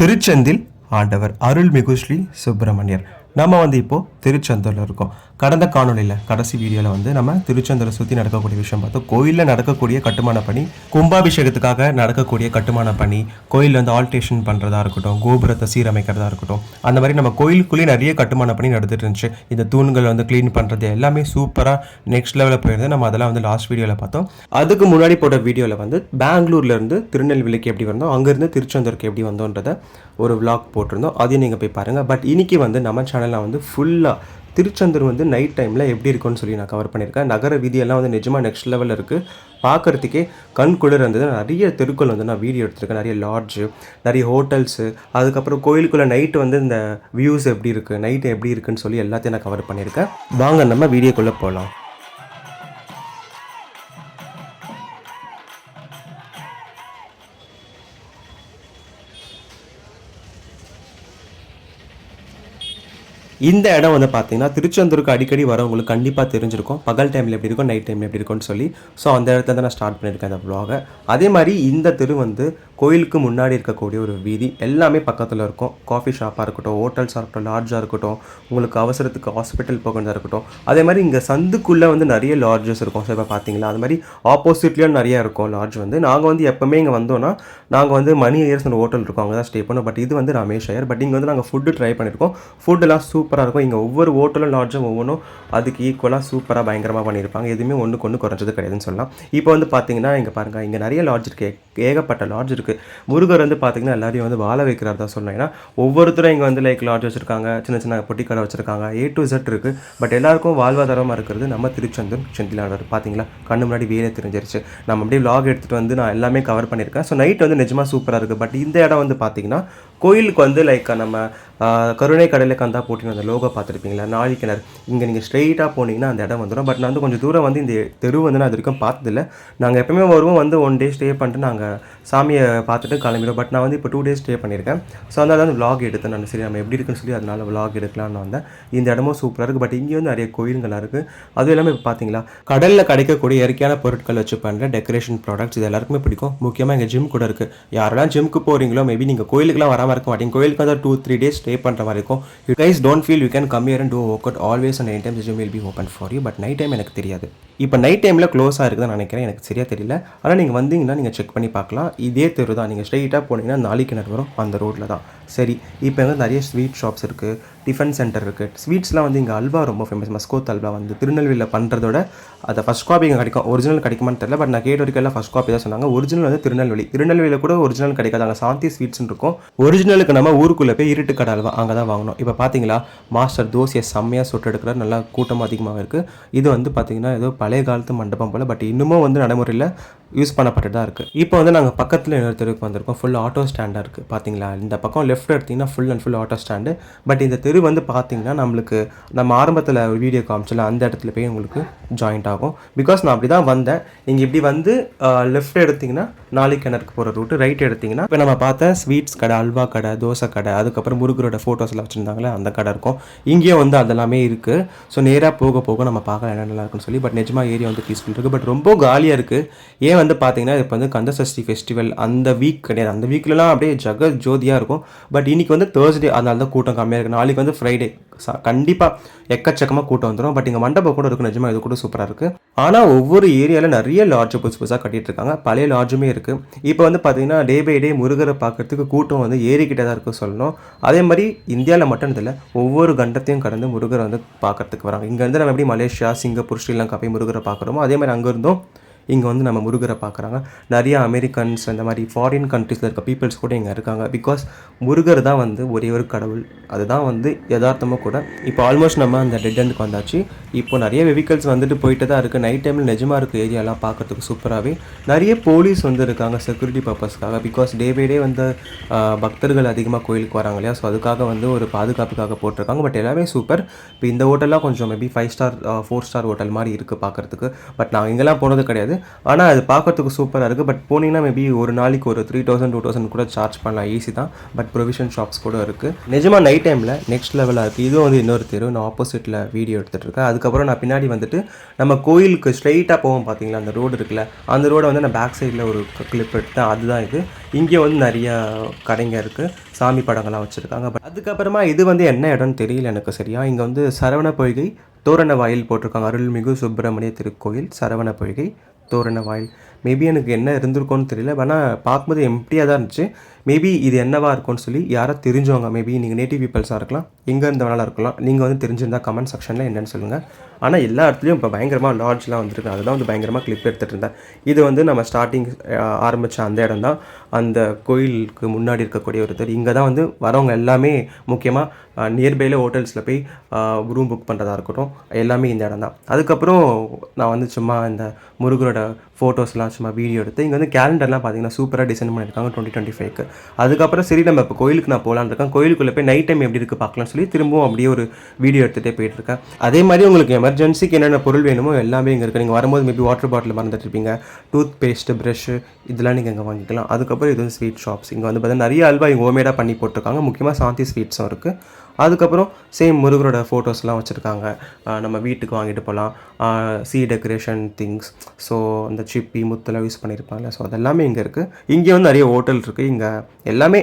திருச்செந்தில் ஆண்டவர் அருள்மிகு ஸ்ரீ சுப்பிரமணியர். நம்ம வந்து இப்போது திருச்செந்தூரில் இருக்கும். கடந்த காணொளியில் கடைசி வீடியோவில் வந்து நம்ம திருச்செந்தூரை சுற்றி நடக்கக்கூடிய விஷயம் பார்த்தோம். கோயிலில் நடக்கக்கூடிய கட்டுமான பணி கும்பாபிஷேகத்துக்காக நடக்கக்கூடிய கட்டுமான பணி கோயிலில் வந்து ஆல்டேஷன் பண்ணுறதா இருக்கட்டும் கோபுரத்தை சீரமைக்கிறதா இருக்கட்டும் அந்த மாதிரி நம்ம கோயிலுக்குள்ளேயே நிறைய கட்டுமான பணி நடந்துட்டு இருந்துச்சு. இந்த தூண்கள் வந்து க்ளீன் பண்ணுறது எல்லாமே சூப்பராக நெக்ஸ்ட் லெவலில் போயிருந்தது. நம்ம அதெல்லாம் வந்து லாஸ்ட் வீடியோவில் பார்த்தோம். அதுக்கு முன்னாடி போட்ட வீடியோவில் வந்து பெங்களூர்லேருந்து திருநெல்வேலிக்கு எப்படி வந்தோம் அங்கேருந்து திருச்செந்தூருக்கு எப்படி வந்தோன்றதை ஒரு விளாக் போட்டிருந்தோம். அதையும் நீங்கள் போய் பாருங்கள் பட் இன்னைக்கு வந்து நம்ம சேனலில் வந்து ஃபுல்லாக திருச்செந்தூர் வந்து நைட் டைமில் எப்படி இருக்கும்னு சொல்லி நான் கவர் பண்ணியிருக்கேன். நகர வீதியெல்லாம் வந்து நிஜமாக நெக்ஸ்ட் லெவலில் இருக்குது பார்க்குறதுக்கே கண் குளிர் இருந்தது. நிறைய தெருக்கள் வந்து நான் வீடியோ எடுத்திருக்கேன். நிறைய லாட்ஜு நிறைய ஹோட்டல்ஸு அதுக்கப்புறம் கோயிலுக்குள்ளே நைட்டு வந்து இந்த வியூஸ் எப்படி இருக்குது நைட்டு எப்படி இருக்குன்னு சொல்லி எல்லாத்தையும் நான் கவர் பண்ணியிருக்கேன். வாங்க நம்ம வீடியோக்குள்ளே போகலாம் இந்த இடம் வந்து பார்த்தீங்கன்னா திருச்செந்தூருக்கு அடிக்கடி வரவங்களுக்கு கண்டிப்பாக தெரிஞ்சிருக்கும். பகல் டைமில் எப்படி இருக்கும் நைட் டைமில் எப்படி இருக்கும்னு சொல்லி. ஸோ அந்த இடத்துல தான் நான் ஸ்டார்ட் பண்ணியிருக்கேன் அந்த ப்ளாகை அதே மாதிரி இந்த தெரு வந்து கோயிலுக்கு முன்னாடி இருக்கக்கூடிய ஒரு வீதி எல்லாமே பக்கத்தில் இருக்கும். காஃபி ஷாப்பாக இருக்கட்டும் ஹோட்டல்ஸாக இருக்கட்டும் லாட்ஜாக இருக்கட்டும் உங்களுக்கு அவசரத்துக்கு ஹாஸ்பிட்டல் போகிறதா இருக்கட்டும். அதே மாதிரி இங்கே சந்துக்குள்ளே வந்து நிறைய லாட்ஜஸ் இருக்கும். சார் இப்போ பார்த்தீங்களா அது மாதிரி ஆப்போசிட்லேயும் நிறைய இருக்கும் லாட்ஜ் வந்து. நாங்கள் வந்து எப்போவுமே இங்கே வந்தோம்னா நாங்கள் வந்து மணி இயர்ஸ் ஹோட்டல் இருக்கும். அங்கே தான் ஸ்டே பண்ணோம் பட் இது வந்து ரமேஷ் ஐயர் பட் இங்கே வந்து நாங்கள் ஃபுட்டு ட்ரை பண்ணியிருக்கோம் ஃபுட்டெல்லாம் சூப்பராக இருக்கும். இங்கே ஒவ்வொரு ஹோட்டலும் லாட்ஜும் ஒவ்வொன்றும் அதுக்கு ஈக்குவலாக சூப்பராக பயங்கரமாக பண்ணியிருப்பாங்க எதுவுமே ஒன்றுக்கு ஒன்று குறைஞ்சது கிடையாதுன்னு சொல்லலாம். இப்போ வந்து பார்த்தீங்கன்னா இங்கே பாருங்கள் இங்கே நிறைய லாட்ஜ் இருக்குது ஏகப்பட்ட லாட்ஜ் இருக்குது முருகர் வந்து பார்த்தீங்கன்னா எல்லாரையும் வந்து வாழ வைக்கிறார் தான் சொல்லணும். ஏன்னா ஒவ்வொருத்தரும் இங்கே வந்து லைக் லாட்ஜ் வச்சுருக்காங்க சின்ன சின்ன பொட்டி கடை வச்சுருக்காங்க ஏ டு இசட் இருக்குது பட் எல்லாருக்கும் வாழ்வாதாரமாக இருக்கிறது நம்ம திருச்செந்தூர் செந்திலாளர் பார்த்தீங்களா கண்ணு முன்னாடி வேலை தெரிஞ்சிருச்சு. நம்ம அப்படியே vlog எடுத்துகிட்டு வந்து நான் எல்லாமே கவர் பண்ணியிருக்கேன். ஸோ நைட் வந்து நிஜமாக சூப்பராக இருக்குது பட் இந்த இடம் வந்து பார்த்தீங்கன்னா கோயிலுக்கு வந்து லைக் நம்ம கருணை கடலை கந்தா போட்டின அந்த லோகோ பார்த்துருப்பீங்களா? நாழி கிணறு. இங்கே நீங்கள் ஸ்ட்ரெயிட்டாக போனீங்கன்னா அந்த இடம் வந்துடும். பட் நான் வந்து கொஞ்சம் தூரம் வந்து இந்த தெரு வந்து நான் இது வரைக்கும் பார்த்ததில்ல. நாங்கள் எப்பவுமே வருவோம் வந்து ஒன் டே ஸ்டே பண்ணிட்டு நாங்கள் சாமியை பார்த்துட்டு கிளம்பிடும். பட் நான் வந்து இப்போ டூ டேஸ் ஸ்டே பண்ணியிருக்கேன். ஸோ அதனால் வந்து விலாக் எடுத்தேன் நான். சரி நம்ம எப்படி இருக்குன்னு சொல்லி அதனால் விலாக் எடுக்கலாம்னு வந்தேன். இந்த இடமும் சூப்பராக இருக்குது பட் இங்கே வந்து நிறைய கோயில்களாக இருக்குது அதுவும் இல்லாமல் இப்போ பார்த்தீங்களா கடலில் கிடைக்கக்கூடிய இயற்கையான பொருட்கள் வச்சு பண்ணுற டெக்கரேஷன் ப்ராடக்ட்ஸ் இது எல்லாருக்குமே பிடிக்கும். முக்கியமாக எங்கள் ஜிம் கூட இருக்குது யாரெல்லாம் ஜிம்க்கு போகிறீங்களோ மேபி நீங்கள் கோயிலுக்குலாம் வராமல் இருக்க மாட்டீங்க. கோயிலுக்கு வந்து டூ த்ரீ டேஸ் ஸ்டே பண்ணுற மாதிரி இருக்கும். You guys don't feel you can come here and do work out always and any time gym will be open for you but night time எனக்கு தெரியாது. இப்போ நைட் டைமில் க்ளோஸாக இருக்குதுன்னு நினைக்கிறேன். எனக்கு சரியாக தெரியல. ஆனால் நீங்கள் வந்தீங்கன்னா நீங்கள் செக் பண்ணி பார்க்கலாம். இதே தெரு தான் நீங்கள் ஸ்ட்ரெயிட்டாக போனீங்கன்னா நாளைக்கு கிணறு வரும். அந்த ரோட்டில் தான். சரி இப்போ வந்து நிறைய ஸ்வீட் ஷாப்ஸ் இருக்குது டிஃபன் சென்டர் இருக்குது ஸ்வீட்ஸ்லாம் வந்து இங்கே அல்வா ரொம்ப ஃபேமஸ் மஸ்கோத் அல்வா வந்து திருநெல்வேலியில் பண்ணுறதோட அதை ஃபஸ்ட் காப்பி இங்கே கிடைக்கும். ஒரிஜினல் கிடைக்குமான்னு தெரியல பட் நான் கேட்ட வரைக்கும் எல்லாம் ஃபஸ்ட் காப்பி தான் சொன்னாங்க. ஒரிஜினல் வந்து திருநெல்வேலி. திருநெல்வேலியில் கூட ஒரிஜினல் கிடைக்காது. அங்கே சாந்தி ஸ்வீட்ஸ்னு இருக்கும். ஒரிஜினலுக்கு நம்ம ஊருக்குள்ளே போய் இருட்டு கடை அல்வா அங்கே தான் வாங்கணும். இப்போ பார்த்தீங்களா மாஸ்டர் தோசையை செம்மையாக சுட்டு எடுக்கிற நல்லா கூட்டமாக அதிகமாக இருக்குது இது வந்து பார்த்தீங்கன்னா ஏதோ பழைய காலத்து மண்டபம் போல் பட் இன்னமும் வந்து நடைமுறையில் யூஸ் பண்ணப்பட்டு தான் இருக்குது இப்போ வந்து நாங்கள் பக்கத்தில் இன்னொரு தெருவுக்கு வந்திருக்கோம். ஃபுல் ஆட்டோ ஸ்டாண்டாக இருக்குது பார்த்தீங்களா இந்த பக்கம் லெஃப்ட் எடுத்திங்கன்னா full and full auto stand but இந்த தெரு வந்து பார்த்தீங்கன்னா நம்மளுக்கு நம்ம ஆரம்பத்தில் ஒரு வீடியோ காமிச்சல அந்த இடத்துல போய் உங்களுக்கு ஜாயிண்ட் ஆகும். பிகாஸ் நான் அப்படி தான் வந்தேன். நீங்கள் இப்படி வந்து லெஃப்ட் எடுத்தீங்கன்னா நாளைக்கு கிணறுக்கு போகிற ரூட்டு ரைட் எடுத்தீங்கன்னா இப்போ நம்ம பார்த்த ஸ்வீட்ஸ் கடை அல்வா கடை தோசை கடை அதுக்கப்புறம் முருகரோட ஃபோட்டோஸ்லாம் வச்சுருந்தாங்களே அந்த கடை இருக்கும். இங்கேயும் வந்து அதெல்லாமே இருக்குது ஸோ நேராக போக போக நம்ம பார்க்க இடம் நல்லா இருக்குன்னு சொல்லி பட் நிஜமாக ஏரியா வந்து பீஸ்ஃபுல் இருக்குது பட் ரொம்ப காலியாக இருக்குது ஏன் வந்து பார்த்தீங்கன்னா இப்போ வந்து கந்த சஷ்டி ஃபெஸ்டிவல் அந்த வீக் கிடையாது. அந்த வீக்லலாம் அப்படியே ஜக ஜோதியாக இருக்கும். பட் இன்றைக்கி வந்து தேர்ஸ்டே அதனால தான் கூட்டம் கம்மியாக இருக்குது நாளைக்கு வந்து ஃப்ரைடே கண்டிப்பாக எக்கச்சக்கமாக கூட்டம் வந்துடும் பட் இங்கே மண்டபம் கூட இருக்கும் நிஜமாக இது கூட சூப்பராக இருக்குது ஆனால் ஒவ்வொரு ஏரியாவில் நிறைய லாட்ஜ் புதுசு புதுசாக கட்டிகிட்டு இருக்காங்க பழைய லாட்ஜுமே இருக்குது இப்போ வந்து பார்த்தீங்கன்னா டே பை டே முருகரை பார்க்கறதுக்கு கூட்டம் வந்து ஏறிக்கிட்டே தான் இருக்குது சொல்லணும். அதே மாதிரி இந்தியாவில் மட்டும் இல்லை ஒவ்வொரு கண்டத்தையும் கடந்து முருகரை வந்து பார்க்கறதுக்கு வராங்க. இங்கேருந்து நம்ம எப்படி மலேசியா சிங்கப்பூர் ஸ்ரீலங்கா போய் முருகரை பார்க்குறோமோ அதே மாதிரி அங்கேருந்தும் இங்கே வந்து நம்ம முருகரை பார்க்குறாங்க. நிறைய அமெரிக்கன்ஸ் அந்த மாதிரி ஃபாரின் கண்ட்ரீஸில் இருக்க பீப்புள்ஸ் கூட இங்கே இருக்காங்க. பிகாஸ் முருகர் தான் வந்து ஒரே ஒரு கடவுள். அதுதான் வந்து யதார்த்தமாக கூட இப்போ ஆல்மோஸ்ட் நம்ம அந்த டெட் எண்டுக்கு வந்தாச்சு. இப்போ நிறைய வெஹிக்கல்ஸ் வந்துட்டு போயிட்டு தான் இருக்குது நைட் டைமில் நிஜமாக இருக்குது ஏரியாலாம் பார்க்குறதுக்கு சூப்பராகவே நிறைய போலீஸ் வந்து இருக்காங்க செக்யூரிட்டி பர்பஸ்க்காக பிகாஸ் டே பை டே வந்து பக்தர்கள் அதிகமாக கோயிலுக்கு வராங்க இல்லையா? ஸோ அதுக்காக வந்து ஒரு பாதுகாப்புக்காக போட்டிருக்காங்க. பட் எல்லாமே சூப்பர் இப்போ இந்த ஹோட்டல்லாம் கொஞ்சம் maybe five star four star hotel மாதிரி இருக்குது பார்க்கறதுக்கு. பட் நான் இங்கெல்லாம் போனது கிடையாது. ஆனால் அது பார்க்கறதுக்கு சூப்பராக இருக்குது பட் போனீங்கன்னா மேபி ஒரு நாளைக்கு ஒரு த்ரீ தௌசண்ட் டூ தௌசண்ட் கூட சார்ஜ் பண்ணலாம். ஈஸி தான். பட் ப்ரொவிஷன் ஷாப்ஸ் கூட இருக்குது நிஜமாக நைட் டைமில் நெக்ஸ்ட் லெவலாக இருக்குது இதுவும் வந்து இன்னொரு தெரு. நான் ஆப்போசிட்டில் வீடியோ எடுத்துகிட்டு இருக்கேன். அதுக்கப்புறம் நான் பின்னாடி வந்துட்டு நம்ம கோயிலுக்கு ஸ்ட்ரைட்டாக போவோம் பார்த்தீங்களா அந்த ரோடு இருக்குல்ல. அந்த ரோடை வந்து நான் பேக் சைடில் ஒரு கிளிப் எடுத்தேன். அதுதான் இது. இங்கே வந்து நிறையா கடைங்க இருக்குது சாமி படங்கள்லாம் வச்சுருக்காங்க. பட் அதுக்கப்புறமா இது வந்து என்ன இடம்னு தெரியல எனக்கு சரியா. இங்கே வந்து சரவண பொய்கை தோரண வாயில் போட்டிருக்காங்க. அருள்மிகு சுப்பிரமணிய திருக்கோயில் சரவண பொய்கை தோரண வாயில். மேபி எனக்கு என்ன இருந்திருக்கும்னு தெரியல. ஆனால் பார்க்கும்போது எம்டியாக தான் இருந்துச்சு. மேபி இது என்னவா இருக்கும்னு சொல்லி யாரோ தெரிஞ்சவங்க மேபி நீங்கள் நேட்டிவ் பீப்பிள்ஸாக இருக்கலாம் எங்கே இருந்த வேணாலும் இருக்கலாம். நீங்கள் வந்து தெரிஞ்சிருந்தால் கமெண்ட் செக்ஷனில் என்னென்னு சொல்லுங்கள் ஆனால் எல்லா இடத்துலையும் இப்போ பயங்கரமாக லாட்ஜ்லாம் வந்துருக்கு. அதுதான் வந்து பயங்கரமாக கிளிப் எடுத்துகிட்டு இருந்தேன். இது வந்து நம்ம ஸ்டார்டிங் ஆரம்பித்த அந்த இடம் தான். அந்த கோயிலுக்கு முன்னாடி இருக்கக்கூடிய ஒருத்தர் இங்கே தான் வந்து வரவங்க எல்லாமே முக்கியமாக நியர்பையில் ஹோட்டல்ஸில் போய் ரூம் புக் பண்ணுறதா இருக்கட்டும் எல்லாமே இந்த இடம் தான். அதுக்கப்புறம் நான் வந்து சும்மா இந்த முருகரோட ஃபோட்டோஸ்லாம் சும்மா வீடியோ எடுத்து இங்கே வந்து கேலண்டர்லாம் பார்த்தீங்கன்னா சூப்பராக டிசைன் பண்ணியிருக்காங்க டுவெண்ட்டி டுவெண்ட்டி ஃபைவ்க்கு அதுக்கப்புறம் சரி நம்ம இப்போ கோயிலுக்கு நான் போகலான்னு இருக்கேன். கோயிலுக்குள்ளே போய் நைட் டைம் எப்படி இருக்குது பார்க்கலாம்னு சொல்லி திரும்பவும் அப்படியே ஒரு வீடியோ எடுத்துகிட்டே போயிட்டுருக்கேன். அதே மாதிரி உங்களுக்கு எமர்ஜென்சிக்கு என்னென்ன பொருள் வேணுமோ எல்லாமே இங்கே இருக்குது நீங்கள் வரும்போது மேபி வாட்டர் பாட்டில் மறந்துட்டுருப்பீங்க. டூத் பேஸ்ட்டு ப்ரஷ்ஷு இதெல்லாம் நீங்கள் இங்கே வாங்கிக்கலாம். அதுக்கப்புறம் இது வந்து ஸ்வீட் ஷாப்ஸ் இங்கே வந்து பார்த்தீங்கன்னா நிறைய அல்வா இங்கே ஹோமேடாக பண்ணி போட்டிருக்காங்க. முக்கியமாக சாந்தி ஸ்வீட்ஸும் இருக்குது அதுக்கப்புறம் சேம் முருகரோட ஃபோட்டோஸ்லாம் வச்சுருக்காங்க. நம்ம வீட்டுக்கு வாங்கிட்டு போகலாம் சி டெக்கரேஷன் திங்ஸ் ஸோ அந்த சிப்பி முத்தெல்லாம் யூஸ் பண்ணியிருப்பாங்கல்ல ஸோ அதெல்லாமே இங்கே இருக்குது இங்கே வந்து நிறைய ஹோட்டல் இருக்குது இங்கே எல்லாமே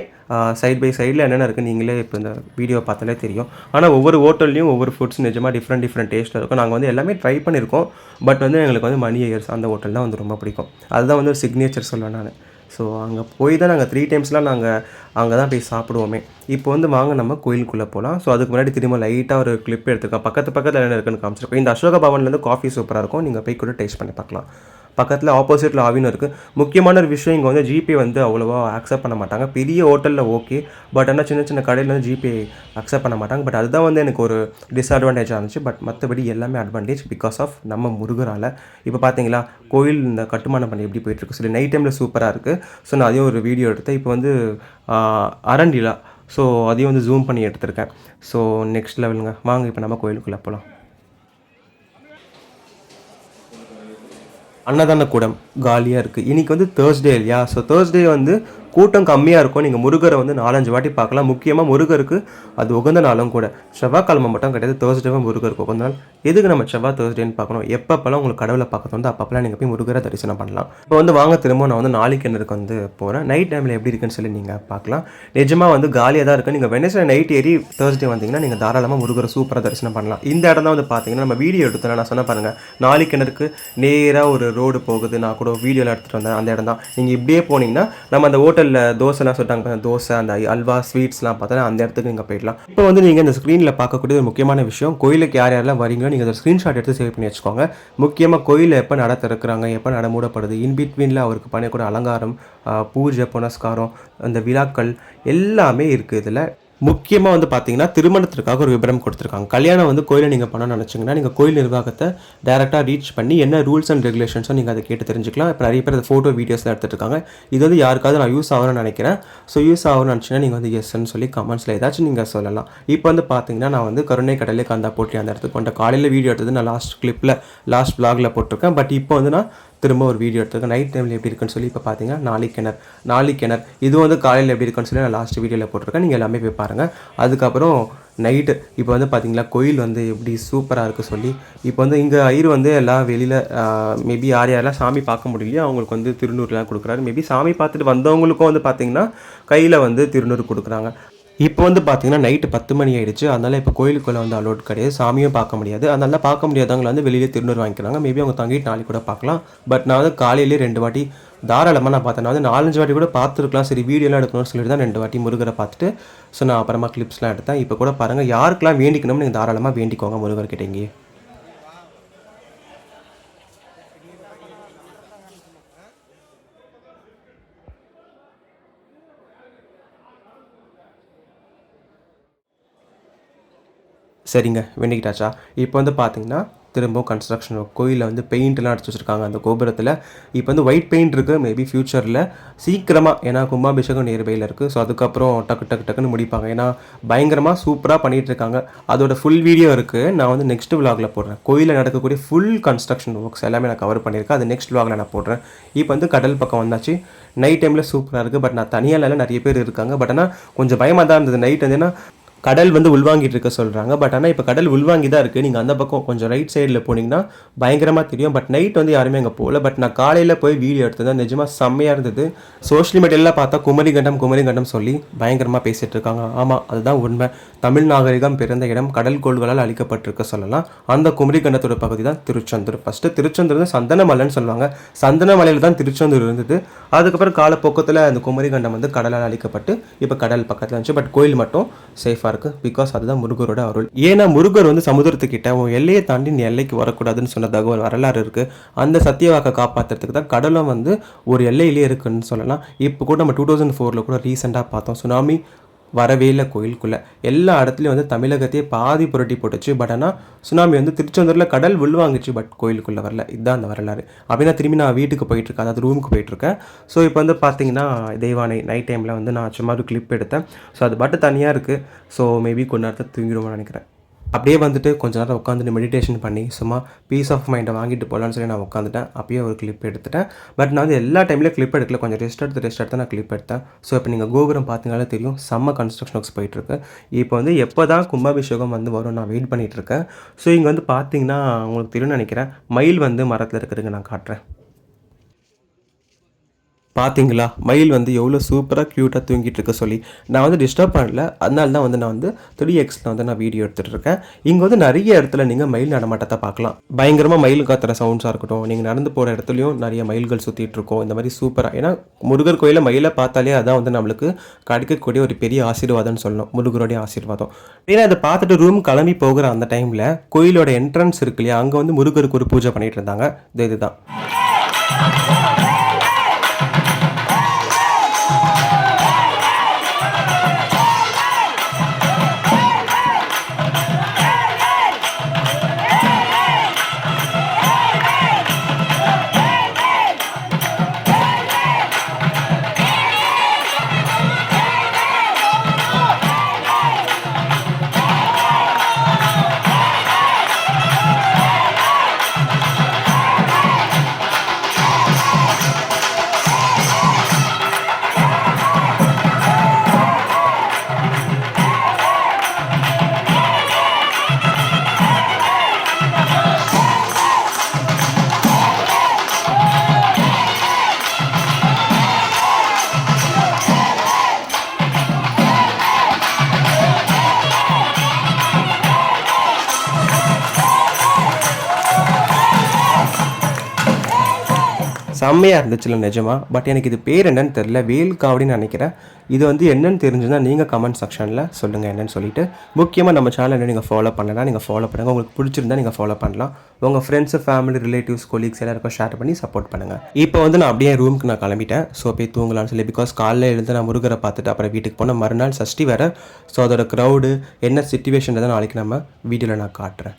சைட் பை சைடில் என்னென்ன இருக்குது நீங்களே இப்போ இந்த வீடியோ பார்த்தாலே தெரியும். ஆனால் ஒவ்வொரு ஹோட்டல்லையும் ஒவ்வொரு ஃபுட்ஸ் நிஜமாக டிஃப்ரெண்ட் டிஃப்ரெண்ட் டேஸ்ட்டில் இருக்கும். நாங்கள் வந்து எல்லாமே ட்ரை பண்ணியிருக்கோம் பட் வந்து எங்களுக்கு வந்து மணி இயர்ஸ் அந்த ஹோட்டல் தான் வந்து ரொம்ப பிடிக்கும். அதுதான் வந்து ஒரு சிக்னேச்சர் சொல்லுவேன் நான். ஸோ அங்கே போய் தான் நாங்கள் த்ரீ டைம்ஸ்லாம் நாங்கள் அங்கே தான் போய் சாப்பிடுவோமே. இப்போ வந்து வாங்க நம்ம கோயிலுக்குள்ளே போகலாம் ஸோ அதுக்கு முன்னாடி திரும்ப லைட்டாக ஒரு கிளிப் எடுத்துக்கலாம் பக்கத்து பக்கத்தில் என்ன இருக்குன்னு காமிச்சிருக்கோம். இந்த அசோக பவன்லேருந்து காஃபி சூப்பராக இருக்கும். நீங்கள் போய் கூட டேஸ்ட் பண்ணி பார்க்கலாம். பக்கத்தில் ஆப்போசிட்டில் ஆவினும் இருக்குது முக்கியமான ஒரு விஷயம் இங்கே வந்து ஜிபே வந்து அவ்வளோவா அக்செப்ட் பண்ண மாட்டாங்க. பெரிய ஹோட்டலில் ஓகே பட் ஆனால் சின்ன சின்ன கடையில் வந்து ஜிபே அக்செப்ட் பண்ண மாட்டாங்க. பட் அதுதான் வந்து எனக்கு ஒரு டிஸ்அட்வான்டேஜாக இருந்துச்சு. பட் மற்றபடி எல்லாமே அட்வான்டேஜ் பிகாஸ் ஆஃப் நம்ம முருகரால். இப்போ பார்த்தீங்களா கோயில் இந்த கட்டுமானம் பண்ணி எப்படி போயிட்டுருக்கு சொல்லி நைட் டைமில் சூப்பராக இருக்குது ஸோ நான் அதையும் ஒரு வீடியோ எடுத்தேன். இப்போ வந்து அரண்டிலா ஸோ அதையும் வந்து ஜூம் பண்ணி எடுத்திருக்கேன். ஸோ நெக்ஸ்ட் லெவலுங்க வாங்க இப்போ நம்ம கோயிலுக்குள்ளே போகலாம் அன்னதான கூடம் காலியாக இருக்குது இன்றைக்கி வந்து தேர்ஸ்டே இல்லையா? ஸோ தேர்ஸ்டே வந்து கூட்டம் கம்மியாக இருக்கும். நீங்கள் முருகரை வந்து நாலஞ்சு வாட்டி பார்க்கலாம். முக்கியமாக முருகருக்கு அது உகந்த நாளும் கூட. செவ்வாய்க்கிழமை மட்டும் கிடையாது தேர்ஸ்டேவும் முருகருக்கு உகந்த நாள். எதுக்கு நம்ம செவ்வாய் தேர்ஸ்டேன்னு பார்க்கணும்? எப்பப்பெல்லாம் உங்களுக்கு கடவுளை பார்க்க வந்து அப்பப்பெல்லாம் நீங்கள் போய் முருகரை தரிசனம் பண்ணலாம். இப்போ வந்து வாங்க திரும்ப நான் வந்து நாளைக்கு கிணறுக்கு வந்து போகிறேன் நைட் டைமில் எப்படி இருக்குன்னு சொல்லி நீங்கள் பார்க்கலாம். நிஜமாக வந்து காலியாக தான் இருக்குது நீங்கள் வெனஸ்டே நைட் ஏறி தேர்ஸ்டே வந்தீங்கன்னா நீங்கள் தாராளமாக முருகரை சூப்பராக தரிசனம் பண்ணலாம். இந்த இடம் தான் வந்து பார்த்தீங்கன்னா நம்ம வீடியோ எடுத்தோம் நான் சொன்ன பாருங்கள் நாளைக்கு கிணறுக்கு நேராக ஒரு ரோடு போகுது. நான் கூட வீடியோவில் எடுத்துகிட்டு வந்தேன். அந்த இடம் தான். நீங்கள் இப்படியே போனீங்கன்னா நம்ம அந்த ஹோட்டலில் தோசைலாம் சொல்லிட்டாங்க தோசை அந்த அல்வா ஸ்வீட்ஸ்லாம் பார்த்தா அந்த இடத்துக்கு நீங்கள் போயிடலாம். இப்போ வந்து நீங்கள் இந்த ஸ்க்ரீனில் பார்க்கக்கூடிய ஒரு முக்கியமான விஷயம் கோயிலுக்கு யார் யாரெல்லாம் வரீங்களோ நீங்கள் அதை ஸ்க்ரீன்ஷாட் எடுத்து சேவ் பண்ணி வச்சுக்கோங்க. முக்கியமாக கோயிலில் எப்போ நட திறக்கிறாங்க எப்போ நட மூடப்படுது இன் பிட்வீனில் அவருக்கு பண்ணக்கூடிய அலங்காரம் பூஜை புனஸ்காரம் அந்த விழாக்கள் எல்லாமே இருக்குது இதில். முக்கியமாக வந்து பார்த்தீங்கன்னா திருமணத்திற்காக ஒரு விபரம் கொடுத்துருக்காங்க. கல்யாணம் வந்து கோயிலை நீங்கள் பண்ண நினச்சிங்கன்னா நீங்கள் கோயில் நிர்வாகத்தை டேரெக்டாக ரீச் பண்ணி என்ன ரூல்ஸ் அண்ட் ரெகுலேஷன்ஸோ நீங்கள் அதை கேட்டு தெரிஞ்சுக்கலாம். இப்போ நிறைய பேர் ஃபோட்டோ வீடியோஸ்லாம் எடுத்துட்டு இருக்காங்க. இது வந்து யாருக்காவது நான் யூஸ் ஆகணும்னு நினைக்கிறேன். ஸோ யூஸ் ஆகணும்னு நினச்சிங்கன்னா நீங்கள் வந்து எஸ்ன்னு சொல்லி கமெண்ட்ஸில் ஏதாச்சும் நீங்கள் சொல்லலாம். இப்போ வந்து பார்த்தீங்கன்னா நான் வந்து கருணை கடலே கந்தா போட்டி அந்த இடத்துக்கு கொண்ட காலையில் வீடியோ எடுத்தது நான் லாஸ்ட் கிளிப்பில் லாஸ்ட் பிளாகில் போட்டிருக்கேன். பட் இப்போ வந்து நான் திரும்ப ஒரு வீடியோ எடுத்துருக்கேன். நைட் டைமில் எப்படி இருக்குன்னு சொல்லி இப்போ பார்த்தீங்கன்னா நாளைக்கு கிணறு நாளைக்கு கிணறு. இது வந்து காலையில் எப்படி இருக்குன்னு சொல்லி நான் லாஸ்ட் வீடியோவில் போட்டிருக்கேன். நீங்கள் எல்லாமே போய் பாருங்கள் அதுக்கப்புறம் நைட்டு இப்போ வந்து பார்த்தீங்களா கோயில் வந்து எப்படி சூப்பராக இருக்குது சொல்லி இப்போ வந்து இங்கே ஐயர் வந்து எல்லாம் வெளியில் மேபி யார் யாரெல்லாம் சாமி பார்க்க முடியலையோ அவங்களுக்கு வந்து திருநூறுலாம் கொடுக்குறாரு. மேபி சாமி பார்த்துட்டு வந்தவங்களுக்கும் வந்து பார்த்தீங்கன்னா கையில் வந்து திருநூறு கொடுக்குறாங்க. இப்போ வந்து பார்த்தீங்கன்னா நைட்டு பத்து மணி ஆயிடுச்சு. அதனால இப்போ கோயிலுக்குள்ளே வந்து அலோட் கிடையாது. சாமியும் பார்க்க முடியாது. அதனால பார்க்க முடியாதவங்களை வந்து வெளியிலே திருநூறு வாங்கிக்கிறாங்க. மேபி அவங்க தங்கிட்டு நாளைக்கு கூட பார்க்கலாம். பட் நான் வந்து காலையிலேயே ரெண்டு வாட்டி தாராளமாக நான் பார்த்தேன். நான் வந்து நாலஞ்சு வாட்டி கூட பார்த்துருக்கலாம். சரி வீடியோலாம் எடுக்கணும்னு சொல்லிட்டு தான் ரெண்டு வாட்டி முருகரை பார்த்துட்டு ஸோ நான் அப்புறமா கிளிப்ஸ்லாம் எடுத்தேன். இப்போ கூட பாருங்கள் யாருக்கெல்லாம் வேண்டிக்கணும்னு நீங்கள் தாராளமாக வேண்டிக்கோங்க முருகர்கிட்ட சரிங்க வேண்டிக்கிட்டாச்சா? இப்போ வந்து பார்த்தீங்கன்னா திரும்பவும் கன்ஸ்ட்ரக்ஷன் கோயிலில் வந்து பெயிண்ட்லாம் அடிச்சு வச்சுருக்காங்க அந்த கோபுரத்தில். இப்போ வந்து ஒயிட் பெயிண்ட் இருக்குது மேபி ஃப்யூச்சரில் சீக்கிரமாக ஏன்னா கும்பாபிஷேகம் நியர்பையில் இருக்குது ஸோ அதுக்கப்புறம் டக்கு டக்கு டக்குன்னு முடிப்பாங்க. ஏன்னா பயங்கரமாக சூப்பராக பண்ணிகிட்டு இருக்காங்க. அதோட ஃபுல் வீடியோ இருக்குது நான் வந்து நெக்ஸ்ட் விலாகில் போடுறேன். கோயிலில் நடக்கக்கூடிய ஃபுல் கன்ஸ்ட்ரக்ஷன் ஒர்க்ஸ் எல்லாமே நான் கவர் பண்ணியிருக்கேன். அது நெக்ஸ்ட் விலாகில் நான் போடுறேன். இப்போ வந்து கடல் பக்கம் வந்தாச்சு. நைட் டைமில் சூப்பராக இருக்குது பட் நான் தனியால நிறைய பேர் இருக்காங்க. பட் ஆனால் கொஞ்சம் பயமாக தான் இருந்தது. நைட் வந்து ஏன்னா கடல் வந்து உள்வாங்கிட்டு இருக்க சொல்கிறாங்க பட் ஆனால் இப்போ கடல் உள்வாங்கி தான் இருக்குது நீங்கள் அந்த பக்கம் கொஞ்சம் ரைட் சைடில் போனீங்கன்னா பயங்கரமாக தெரியும். பட் நைட் வந்து யாருமே அங்கே போகல. பட் நான் காலையில் போய் வீடியோ எடுத்தது நிஜமாக செம்மையாக இருந்தது. சோஷியல் மீடியாவில் பார்த்தா குமரி கண்டம் குமரி கண்டம் சொல்லி பயங்கரமாக பேசிகிட்டு இருக்காங்க. ஆமாம் அதுதான் உண்மை. தமிழ் நாகரிகம் பிறந்த இடம் கடல் கோள்களால் அழிக்கப்பட்டிருக்க சொல்லலாம். அந்த குமரி கண்டத்தோட பகுதி தான் திருச்செந்தூர். ஃபஸ்ட்டு திருச்செந்தூர் வந்து சந்தனமலைன்னு சொல்லுவாங்க. சந்தனமலையில் தான் திருச்செந்தூர் இருந்தது. அதுக்கப்புறம் காலப்போக்கத்தில் அந்த குமரி கண்டம் வந்து கடலால் அழிக்கப்பட்டு இப்போ கடல் பக்கத்தில் இருந்துச்சு. பட் கோயில் மட்டும் சேஃபாக இருக்குது பிகாஸ் அதுதான் முருகரோட அருள். ஏன்னா முருகர் வந்து சமுதிரத்துக்கிட்ட உன் எல்லையை தாண்டி நீ எல்லைக்கு வரக்கூடாதுன்னு சொன்ன தகவல் வரலாறு இருக்குது அந்த சத்தியவாக்கை காப்பாற்றுறதுக்கு தான் கடலும் வந்து ஒரு எல்லையிலே இருக்குன்னு சொல்லலாம். இப்போ கூட நம்ம டூ தௌசண்ட் ஃபோரில் கூட ரீசெண்டாக பார்த்தோம் சுனாமி வரவே இல்லை கோயிலுக்குள்ளே. எல்லா இடத்துலையும் வந்து தமிழகத்தையே பாதி புரட்டி போட்டுச்சு. பட் ஆனால் சுனாமி வந்து திருச்செந்தூரில் கடல் உள்வாங்குச்சு பட் கோயிலுக்குள்ளே வரல. இதுதான் அந்த வரலாறு. அப்படின்னா திரும்பி நான் வீட்டுக்கு போயிட்டுருக்கேன் அதாவது ரூமுக்கு போயிட்டுருக்கேன் ஸோ இப்போ வந்து பார்த்தீங்கன்னா தெய்வானை நைட் டைமில் வந்து நான் சும்மா ஒரு கிளிப் எடுத்தேன். ஸோ அது பாட்டு தனியாக இருக்குது ஸோ மேபி கொஞ்ச நேரத்தை தூங்கிடுவோம்னு நினைக்கிறேன். அப்படியே வந்துட்டு கொஞ்ச நேரம் உட்காந்துட்டு மெடிடேஷன் பண்ணி சும்மா பீஸ் ஆஃப் மைண்டை வாங்கிட்டு போகலான்னு சொல்லி நான் உட்காந்துட்டேன் அப்பயே ஒரு கிளிப் எடுத்துட்டேன். பட் நான் வந்து எல்லா டைம்லேயும் கிளிப் எடுக்கல. கொஞ்சம் ரெஸ்ட் எடுத்து ரெஸ்ட் எடுத்து நான் கிளிப் எடுத்தேன். ஸோ இப்போ நீங்கள் கோபுரம் பார்த்தீங்கனாலே தெரியும் செம்ம கன்ஸ்ட்ரக்ஷன் ஒர்க்ஸ் போயிட்டுருக்கு. இப்போ வந்து எப்போ தான் கும்பாபிஷேகம் வந்து வரும் நான் வெயிட் பண்ணிகிட்டு இருக்கேன். ஸோ இங்கே வந்து பார்த்தீங்கன்னா உங்களுக்கு தெரியும்னு நினைக்கிறேன் மயில் வந்து மரத்தில் இருக்கிறதுக்கு நான் காட்டுறேன். பார்த்தீங்களா மயில் வந்து எவ்வளோ சூப்பராக க்யூட்டாக தூங்கிட்டு இருக்க சொல்லி நான் வந்து டிஸ்டர்ப் பண்ணல. அதனால தான் வந்து நான் வந்து த்ரீ எக்ஸில் வந்து நான் வீடியோ எடுத்துகிட்டு இருக்கேன். இங்கே வந்து நிறைய இடத்துல நீங்கள் மயில் நடமாட்டத்தை பார்க்கலாம். பயங்கரமாக மயில் காத்துற சவுண்ட்ஸாக இருக்கட்டும். நீங்கள் நடந்து போகிற இடத்துலையும் நிறைய மயில்கள் சுற்றிட்டு இருக்கோம். இந்த மாதிரி சூப்பராக ஏன்னா முருகர் கோயிலில் மயிலை பார்த்தாலே அதான் வந்து நம்மளுக்கு கிடைக்கக்கூடிய ஒரு பெரிய ஆசீர்வாதம்னு சொல்லணும். முருகருடைய ஆசீர்வாதம். ஏன்னா அதை பார்த்துட்டு ரூம் கிளம்பி போகிற அந்த டைமில் கோயிலோட என்ட்ரன்ஸ் இருக்கு இல்லையா? அங்கே வந்து முருகருக்கு ஒரு பூஜை பண்ணிகிட்டு இருந்தாங்க. இது இதுதான். செம்மையாக இருந்துச்சுல நிஜமாக பட் எனக்கு இது பேர் என்னன்னு தெரில வேல் காவடின்னு நினைக்கிறேன். இது வந்து என்னன்னு தெரிஞ்சுன்னா நீங்கள் கமெண்ட் செக்ஷனில் சொல்லுங்கள் என்னன்னு சொல்லிட்டு. முக்கியமாக நம்ம சேனலை நீங்கள் ஃபாலோ பண்ணலன்னா நீங்கள் ஃபாலோ பண்ணுங்கள் உங்களுக்கு பிடிச்சிருந்தா நீங்கள் ஃபாலோ பண்ணலாம். உங்கள் ஃப்ரெண்ட்ஸு ஃபேமிலி ரிலேட்டிவ்ஸ் கொலீக்ஸ் எல்லாருக்கும் ஷேர் பண்ணி சப்போர்ட் பண்ணுங்கள் இப்போ வந்து நான் அப்படியே ரூமுக்கு நான் கிளம்பிட்டேன். ஸோ போய் தூங்கலாம்னு சொல்லி பிகாஸ் காலைல எழுந்து நான் முருகரை பார்த்துட்டு அப்புறம் வீட்டுக்கு போனால் மறுநாள் சஷ்டி வேறு. ஸோ அதோட க்ரௌடு என்ன சுச்சுவேஷன் தான் நாளைக்கு நம்ம வீடியோவில் நான் காட்டுறேன்.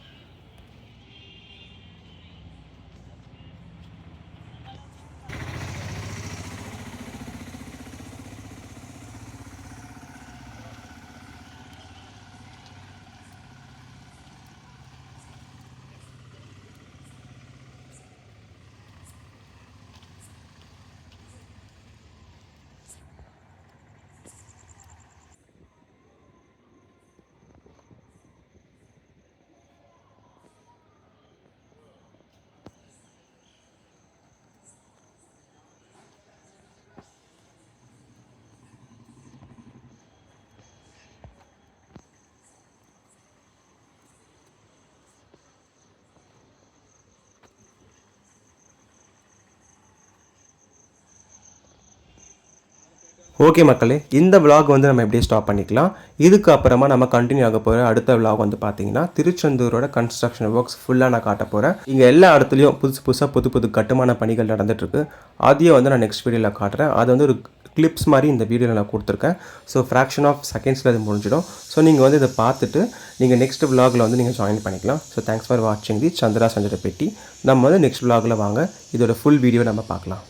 ஓகே மக்களே இந்த விலாக் வந்து நம்ம எப்படியே ஸ்டாப் பண்ணிக்கலாம். இதுக்கு அப்புறமா நம்ம கண்டினியூ ஆக போகிற அடுத்த விலாக் வந்து பார்த்தீங்கன்னா திருச்செந்தூரோட கன்ஸ்ட்ரக்ஷன் ஒர்க்ஸ் ஃபுல்லாக நான் காட்ட போகிறேன் இங்கே எல்லா இடத்துலையும் புதுசு புதுசாக புது புது கட்டுமான பணிகள் நடந்துட்டுருக்கு. அதையும் வந்து நான் நெக்ஸ்ட் வீடியோவில் காட்டுறேன். அது வந்து ஒரு கிளிப்ஸ் மாதிரி இந்த வீடியோவில் நான் கொடுத்துருக்கேன். ஸோ ஃப்ராக்ஷன் ஆஃப் செகண்ட்ஸில் அது முடிஞ்சிடும். ஸோ நீங்கள் வந்து இதை பார்த்துட்டு நீங்கள் நெக்ஸ்ட் விலாகில் வந்து நீங்கள் ஜாயின் பண்ணிக்கலாம். ஸோ தேங்க்ஸ் ஃபார் வாட்சிங் தி சந்திரா சஞ்சர பெட்டி நம்ம வந்து நெக்ஸ்ட் விலாகில் வாங்க. இதோட ஃபுல் வீடியோ நம்ம பார்க்கலாம்.